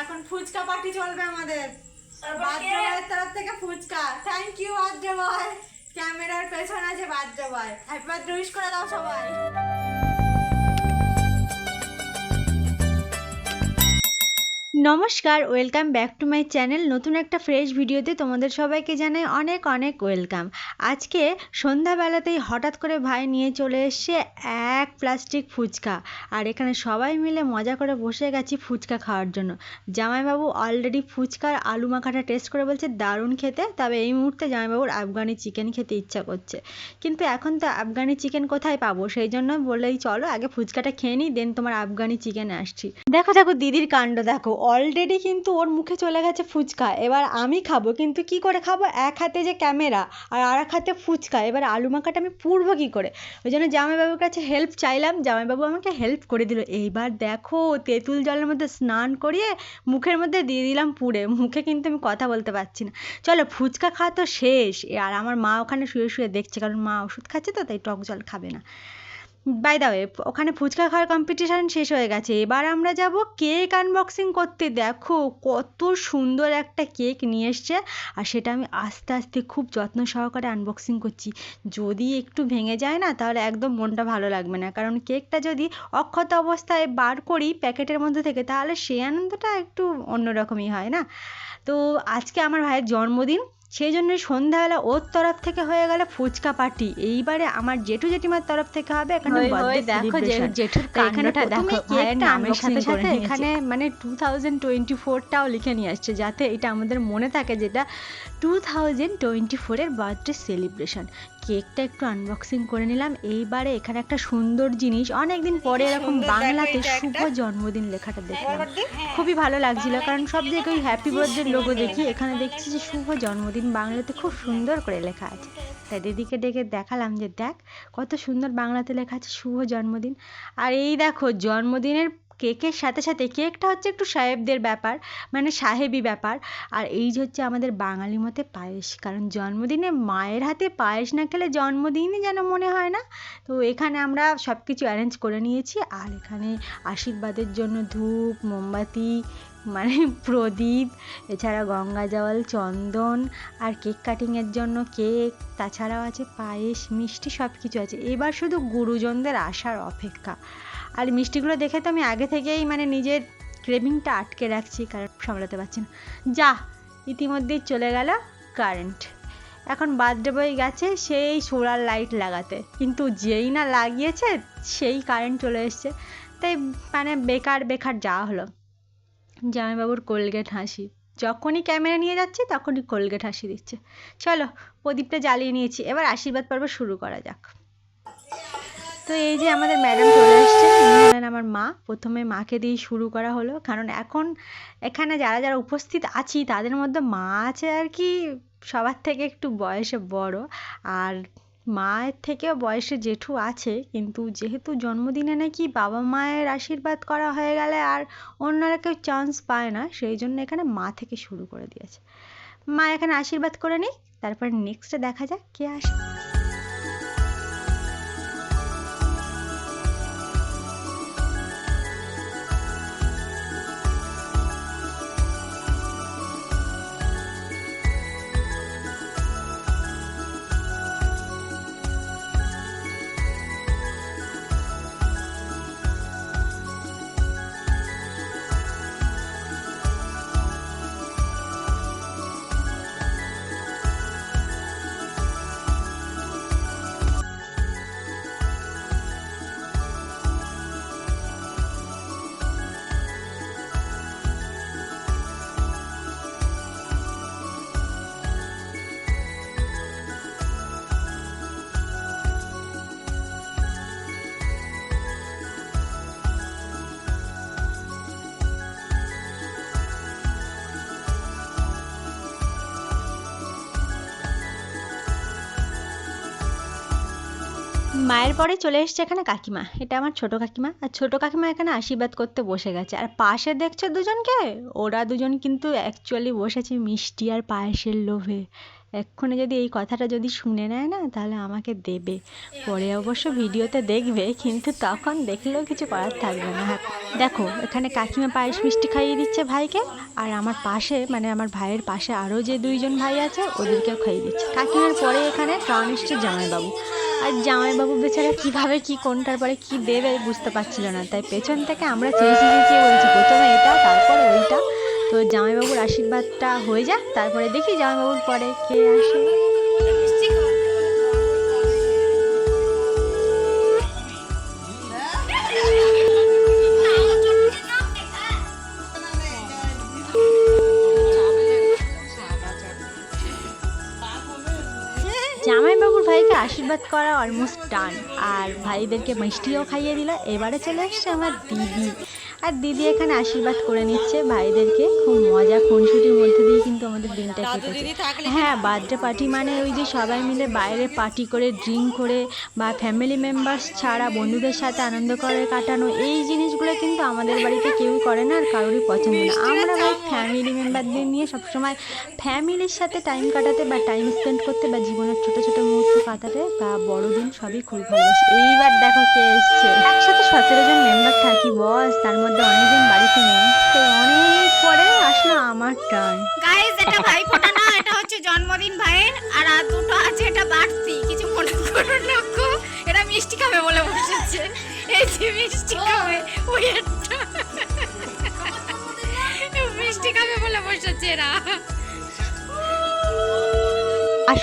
এখন ফুচকা পার্টি চলবে আমাদের। তারপর বাদ্য কে? তরফ থেকে ফুচকা। থ্যাংক ইউ বাদ্য বয় ক্যামেরার পেছনে আছে বাদ্য বয় হ্যাপি বার্থডে উইশ করে দাও সবাই। নমস্কার welcome back to my channel নতুন একটা ফ্রেশ ভিডিওতে তোমাদের সবাইকে জানাই অনেক অনেক ওয়েলকাম আজকে সন্ধ্যাবেলাতেই হঠাৎ করে ভাই নিয়ে চলে এসছে এক প্লাস্টিক ফুচকা। আর এখানে সবাই মিলে মজা করে বসে গেছি ফুচকা খাওয়ার জন্য। জামাইবাবু অলরেডি ফুচকার আলু মাখাটা টেস্ট করে বলছে, দারুণ খেতে। তবে এই মুহূর্তে জামাইবাবুর আফগানি চিকেন খেতে ইচ্ছা করছে। কিন্তু এখন তো আফগানি চিকেন কোথায় পাবো? সেই জন্য বললেই চলো, আগে ফুচকাটা খেয়ে নিই দেন তোমার আফগানি চিকেন আসছি। দেখো দেখো, দিদির কাণ্ড দেখো। অলরেডি কিন্তু ওর মুখে চলে গেছে ফুচকা। এবার আমি খাব, কিন্তু কি করে খাব? এক হাতে যে ক্যামেরা আর আর এক হাতে ফুচকা। এবার আলু মাখাটা আমি পুড়বো কি করে? ওই জন্য জামাইবাবুর কাছে হেল্প চাইলাম। জামাইবাবু আমাকে হেল্প করে দিল। এইবার দেখো, তেঁতুল জলের মধ্যে স্নান করিয়ে মুখের মধ্যে দিয়ে দিলাম পুড়ে। মুখে কিন্তু আমি কথা বলতে পারছি না। চলো, ফুচকা খাওয়া তো শেষ। আর আমার মা ওখানে শুয়ে শুয়ে দেখছে, কারণ মা ওষুধ খাচ্ছে তো, তাই টক জল খাবে না। বাই দা ওয়ে ওখানে ফুচকা খাওয়ার কম্পিটিশান শেষ হয়ে গেছে। এবার আমরা যাব কেক আনবক্সিং করতে। দেখো কত সুন্দর একটা কেক নিয়ে এসছে। আর সেটা আমি আস্তে আস্তে খুব যত্ন সহকারে আনবক্সিং করছি। যদি একটু ভেঙে যায় না, তাহলে একদম মনটা ভালো লাগবে না। কারণ কেকটা যদি অক্ষত অবস্থায় বার করি প্যাকেটের মধ্যে থেকে, তাহলে সেই আনন্দটা একটু অন্যরকমই হয় না? তো আজকে আমার ভাইয়ের জন্মদিন। সেই জন্য সন্ধ্যাবেলা ওর তরফ থেকে হয়ে গেল ফুচকা পার্টি। এইবারে আমার জেঠু জেঠিমার তরফ থেকে হবে এখানে দেখো তো এখানে কেকটা আমের সাথে সাথে এখানে মানে টু থাউজেন্ড টোয়েন্টি ফোরটাও লিখে নিয়ে আসছে যাতে এটা আমাদের মনে থাকে যেটা টু থাউজেন্ড টোয়েন্টি ফোরের বার্থডে সেলিব্রেশন কেকটা একটু আনবক্সিং করে নিলাম। এইবারে এখানে একটা সুন্দর জিনিস। অনেকদিন পরে এরকম বাংলাতে শুভ জন্মদিন লেখাটা দেখলাম। হ্যাঁ। খুবই ভালো লাগছিল কারণ সব জায়গায় ওই হ্যাপি বার্থডে লোগো দেখি। এখানে দেখছি যে শুভ জন্মদিন বাংলাতে খুব সুন্দর করে লেখা আছে। তাই দিদিকে ডেকে দেখালাম যে দেখ কত সুন্দর বাংলাতে লেখা আছে শুভ জন্মদিন। আর এই দেখো জন্মদিনের কেকের সাথে সাথে কেকটা হচ্ছে একটু সাহেবদের ব্যাপার মানে সাহেবি ব্যাপার। আর এই যে হচ্ছে আমাদের বাঙালি মতে পায়েস, কারণ জন্মদিনে মায়ের হাতে পায়েস না খেলে জন্মদিনই যেন মনে হয় না। তো এখানে আমরা সব কিছু অ্যারেঞ্জ করে নিয়েছি। আর এখানে আশীর্বাদের জন্য ধূপ, মোমবাতি মানে প্রদীপ, এছাড়া গঙ্গা জল, চন্দন, আর কেক কাটিংয়ের জন্য কেক, তাছাড়াও আছে পায়েস, মিষ্টি সব কিছু আছে। এবার শুধু গুরুজনদের আসার অপেক্ষা। আর মিষ্টিগুলো দেখে তো আমি আগে থেকেই মানে নিজের ক্রেভিংটা আটকে রাখছি, কারণ সামলাতে পারছি না। যা ইতিমধ্যেই চলে গেল কারেন্ট এখন বার্থডে বয় গেছে সেই সোলার লাইট লাগাতে। কিন্তু যেই না লাগিয়েছে, সেই কারেন্ট চলে এসছে। তাই মানে বেকার বেকার যাওয়া হলো। জামাইবাবুর কোলগেট হাসি। যখনই ক্যামেরা নিয়ে যাচ্ছি, তখনই কোলগেট হাসি দিচ্ছে। চলো, প্রদীপটা জ্বালিয়ে নিয়েছি। এবার আশীর্বাদ পর্ব শুরু করা যাক। তো এই যে আমাদের ম্যাডাম চলে ইনি হলেন আমার মা। প্রথমে মাকে দিয়ে শুরু করা হলো, কারণ এখন এখানে যারা যারা উপস্থিত আছি, তাদের মধ্যে মা আছে আর কি, সবার থেকে একটু বয়সে বড়। আর মায়ের থেকেও বয়সে জেঠু আছে, কিন্তু যেহেতু জন্মদিনে নাকি বাবা মায়ের আশীর্বাদ করা হয়ে গেলে আর অন্যরা কেউ চান্স পায় না, সেই জন্য এখানে মা থেকে শুরু করে দিয়েছে। মা এখানে আশীর্বাদ করে নিই তারপর নেক্সটে দেখা যাক কে আসে। মায়ের পরে চলে এসছে এখানে কাকিমা। এটা আমার ছোট কাকিমা। আর ছোট কাকিমা এখানে আশীর্বাদ করতে বসে গেছে। আর পাশে দেখছ দুজনকে? ওরা দুজন কিন্তু অ্যাকচুয়ালি বসেছে মিষ্টি আর পায়েসের লোভে। এক্ষণে যদি এই কথাটা যদি শুনে নেয় না, তাহলে আমাকে দেবে। পরে অবশ্য ভিডিওতে দেখবে, কিন্তু তখন দেখলেও কিছু করার থাকবে না। হ্যাঁ দেখো, এখানে কাকিমা পায়েস মিষ্টি খাইয়ে দিচ্ছে ভাইকে। আর আমার পাশে মানে আমার ভাইয়ের পাশে আরও যে দুইজন ভাই আছে, ওদেরকেও খাইয়ে দিচ্ছে। কাকিমার পরে এখানে এসছে জামাইবাবু। আর জামাইবাবু বেচারা কীভাবে কি, কোনটার পরে কি দেবে বুঝতে পারছিল না। তাই পেছন থেকে আমরা চেয়েছি চেয়ে বলছি, প্রথমে এটা, তারপরে ওইটা। তো জামাইবাবুর আশীর্বাদটা হয়ে যাক, তারপরে দেখি জামাইবাবুর পরে কে আসে। করা অলমোস্ট ডান আর ভাইদেরকে মিষ্টিও খাইয়ে দিল। এবারে চলে আসছে আমার দিদি। আর দিদি এখানে আশীর্বাদ করে নিচ্ছে ভাইদেরকে। খুব মজা খুনসুটির মধ্যে দিয়ে কিন্তু আমাদের দিনটা কেটেছে। হ্যাঁ বার্থডে পার্টি মানে ওই যে সবাই মিলে বাইরে পার্টি করে ড্রিঙ্ক করে বা ফ্যামিলি মেম্বার্স ছাড়া বন্ধুদের সাথে আনন্দ করে কাটানো এই জিনিসগুলো কিন্তু আমাদের বাড়িতে কেউ করে না আর কারোরই পছন্দ না। আমরা ভাই ফ্যামিলি মেম্বারদের নিয়ে সবসময় ফ্যামিলির সাথে টাইম কাটাতে বা টাইম স্পেন্ড করতে বা জীবনের ছোটো ছোটো মুহূর্ত কাটাতে বা বড়দিন সবই খুবই ভালোবাসি। এইবার দেখো কে এসছে। একসাথে সতেরো জন মেম্বার থাকি বস তার মধ্যে অনেকজন বাড়িতে নেই, তো অনেক পরে আসলো আমার টার্ন গাইস এটা ভাই ফোটা না, এটা হচ্ছে জন্মদিন ভাইয়ের, আর আর দুটো আছে, এটা বাড়তি, কিছু মনে করো না কো এটা মিষ্টি খাবে বলে বসেছে। এই যে মিষ্টি খাবে ওই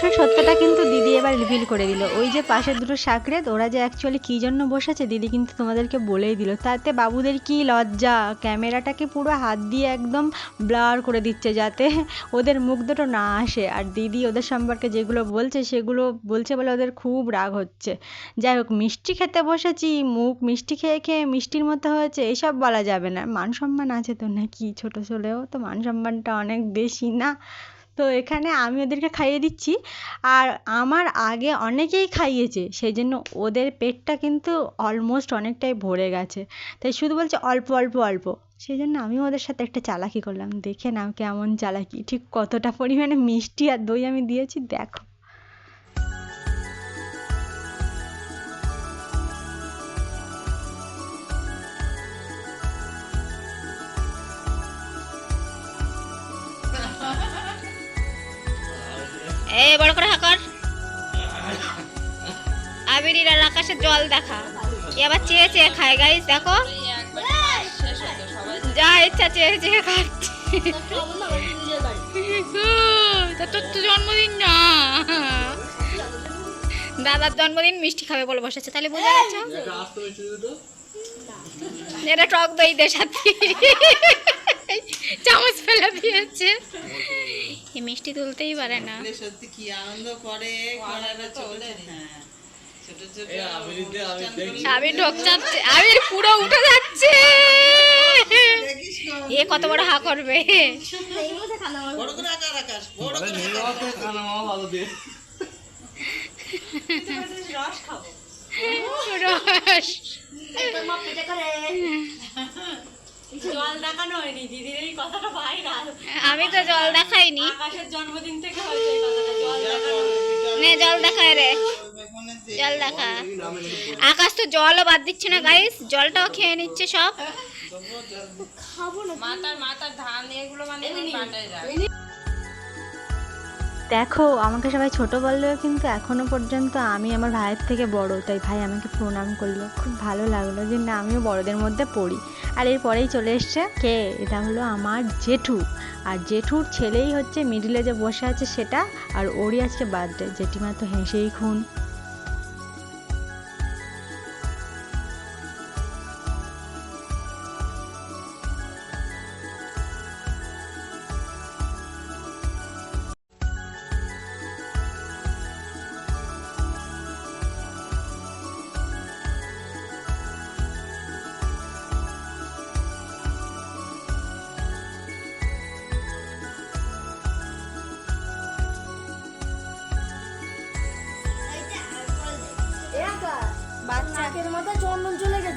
আসল সত্যটা কিন্তু দিদি এবার রিভিল করে দিল। ওই যে পাশের দুটো সাকরেত, ওরা যে অ্যাকচুয়ালি কী জন্য বসেছে দিদি কিন্তু তোমাদেরকে বলেই দিল। তাতে বাবুদের কি লজ্জা? ক্যামেরাটাকে পুরো হাত দিয়ে একদম ব্লার করে দিচ্ছে যাতে ওদের মুখ দুটো না আসে। আর দিদি ওদের সম্পর্কে যেগুলো বলছে, সেগুলো বলছে বলে ওদের খুব রাগ হচ্ছে। যাই হোক, মিষ্টি খেতে বসেছি, মুখ মিষ্টি খেয়ে খেয়ে মিষ্টির মতো হয়েছে, এসব বলা যাবে না। মান সম্মান আছে তো নাকি? ছোটো ছোলেও তো মান সম্মানটা অনেক বেশি না? তো এখানে আমি ওদেরকে খাইয়ে দিচ্ছি। আর আমার আগে অনেকেই খাইয়েছে সেই জন্য ওদের পেটটা কিন্তু অলমোস্ট অনেকটাই ভরে গেছে। তাই শুধু বলছে অল্প অল্প অল্প। সেই জন্য আমি ওদের সাথে একটা চালাকি করলাম। দেখে নাও কেমন চালাকি। ঠিক কতটা পরিমাণে মিষ্টি আর দই আমি দিয়েছি, দেখো। এ বড় করে হাকর আবির আর আকাশের জল দেখা। এ আবার চেয়ে চেয়ে খায় গাইস দেখো। যা ইচ্ছা চেয়ে চেয়ে খাচ্ছে। তোর তো জন্মদিন না। দাদার জন্মদিন মিষ্টি খাবে বলে বসেছে তাহলে বুঝে গেছো? এটা টক দই দে সাথে চামচ ফেলে দিয়েছে। এই মিষ্টি তুলতেই পারে না। সত্যি কি আনন্দ করে হ্যাঁ আবির ঢোক যাচ্ছে আবির পুরো উঠে যাচ্ছে। এ কত বড় হা করবে। বড় করে আকার আকাশ। বড় করে রস জল দেখানো হয়নি দিদির এই কথাটা ভাইরাল আমি তো জল দেখাইনি। আকাশের জন্মদিন থেকে হয়েছে এই কথাটা জল দেখানো নে জল দেখায় রে। জল দেখা। আকাশ তো জলও বাদ দিচ্ছে না গাইস জলটাও খেয়ে নিচ্ছে সব। মাতার মাতার ধান এগুলো মানে দেখো, আমাকে সবাই ছোট বললেও কিন্তু এখনও পর্যন্ত আমি আমার ভাইয়ের থেকে বড়, তাই ভাই আমাকে প্রণাম করল। খুব ভালো লাগল যে, না, আমিও বড়দের মধ্যে পড়ি। আর এরপরেই চলে এসছে কে? এটা হলো আমার জেঠু। আর জেঠুর ছেলেই হচ্ছে মিডিলে যে বসে আছে সেটা, আর ওরই আজকে বার্থডে জেঠিমা তো হেসেই খুন।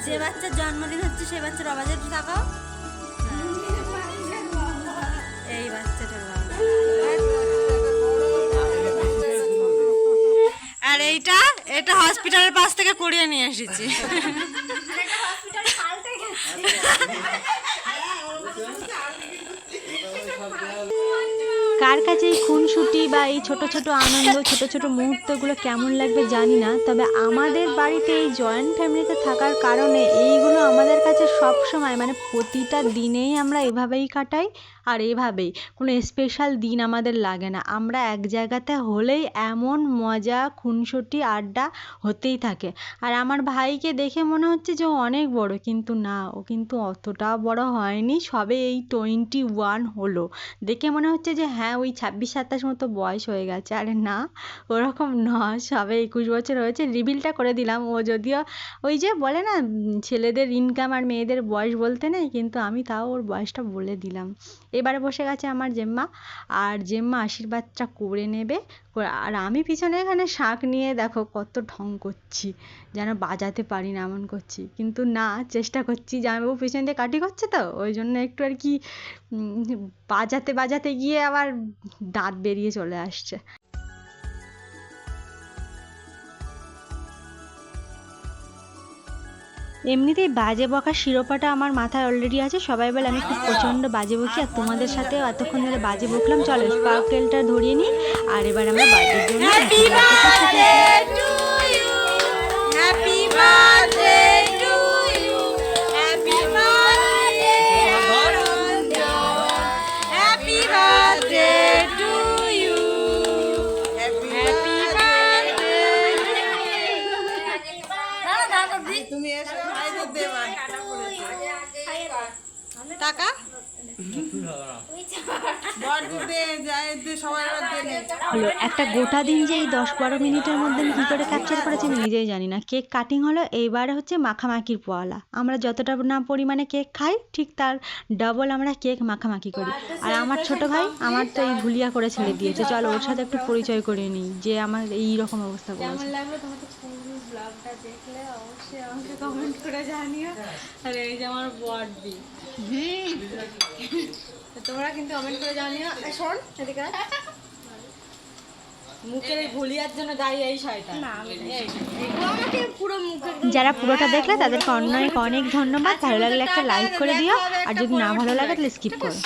যে বাচ্চার জন্মদিন হচ্ছে, সেই বাচ্চার অবাধে তাকাও। এই বাচ্চাটার আর এইটা, এটা হসপিটালের পাশ থেকে কুড়িয়ে নিয়ে এসেছি। হসপিটাল কাছে এই খুনসুটি বা এই ছোট ছোট আনন্দ, ছোট ছোট মুহূর্তগুলো কেমন লাগবে জানি না, তবে আমাদের বাড়িতে এই জয়েন্ট ফ্যামিলিতে থাকার কারণে এইগুলো আমাদের কাছে সব সময় মানে প্রতিটা দিনেই আমরা এভাবেই কাটাই আর এভাবেই। কোনো স্পেশাল দিন আমাদের লাগে না। আমরা এক জায়গাতে হলেই এমন মজা, খুনসুটি, আড্ডা হতেই থাকে। আর আমার ভাইকে দেখে মনে হচ্ছে যে অনেক বড়, কিন্তু না, ও কিন্তু অতটা বড় হয়নি। সবে এই টোয়েন্টি ওয়ান হলো। দেখে মনে হচ্ছে যে হ্যাঁ ওই ছাব্বিশ, সাতাশ মতো বয়স হয়ে গেছে। আরে না, ওরকম নয় সবে একুশ বছর হয়েছে। রিভিলটা করে দিলাম। ও যদিও ওই যে বলে না ছেলেদের ইনকাম আর মেয়েদের বয়স বলতে নেই, কিন্তু আমি তাও ওর বয়সটা বলে দিলাম। এবারে বসে গেছে আমার জেম্মা। আর জেম্মা আশীর্বাদটা করে নেবে। আর আমি পিছনে এখানে শাঁখ নিয়ে দেখো কত ঢং করছি, যেন বাজাতে পারি না এমন করছি। কিন্তু না, চেষ্টা করছি যে জামাইবাবু পিছন দিয়ে কাটি করছে তো, ওই জন্য একটু আর কি বাজাতে বাজাতে গিয়ে আবার দাঁত বেরিয়ে চলে আসছে। এমনিতেই বাজে বকার শিরোপাটা আমার মাথায় অলরেডি আছে। সবাই বলে, আমি খুব প্রচণ্ড বাজে বকি আর তোমাদের সাথে এতক্ষণ ধরে বাজে বকলাম। চলো স্পার্কেলটা ধরিয়ে নিই আর এবার আমরা বাজে জন্য হলো একটা গোটা দিন যে এই দশ বারো মিনিটের মধ্যে আমি কী করে ক্যাপচার করেছি আমি নিজেই জানি না। কেক কাটিং হলো এইবারে হচ্ছে মাখামাখির পোয়ালা। আমরা যতটা না পরিমাণে কেক খাই ঠিক তার ডবল আমরা কেক মাখামাখি করি। আর আমার ছোট ভাই আমার তো এই ভুলিয়া করে ছেড়ে দিয়েছে। চলো ওর সাথে একটু পরিচয় করে নিই যে আমার এই রকম অবস্থা করেছে লাগল তোমাকে পুরো ব্লগটা দেখলে? অবশ্যই আমাকে কমেন্ট করে জানিও। আর এই যে আমার বডি তোমরা কিন্তু কমেন্ট করে জানিও। এ, শোন এদিকে মুখের এই জন্য দাঁড়িয়ে এই শয়তান এই, পুরো মুখে যারা পুরোটা দেখলে তাদেরকে অনেক অনেক ধন্যবাদ। ভালো লাগলে একটা লাইক করে দিও। আর যদি না ভালো লাগে তাহলে স্কিপ করো।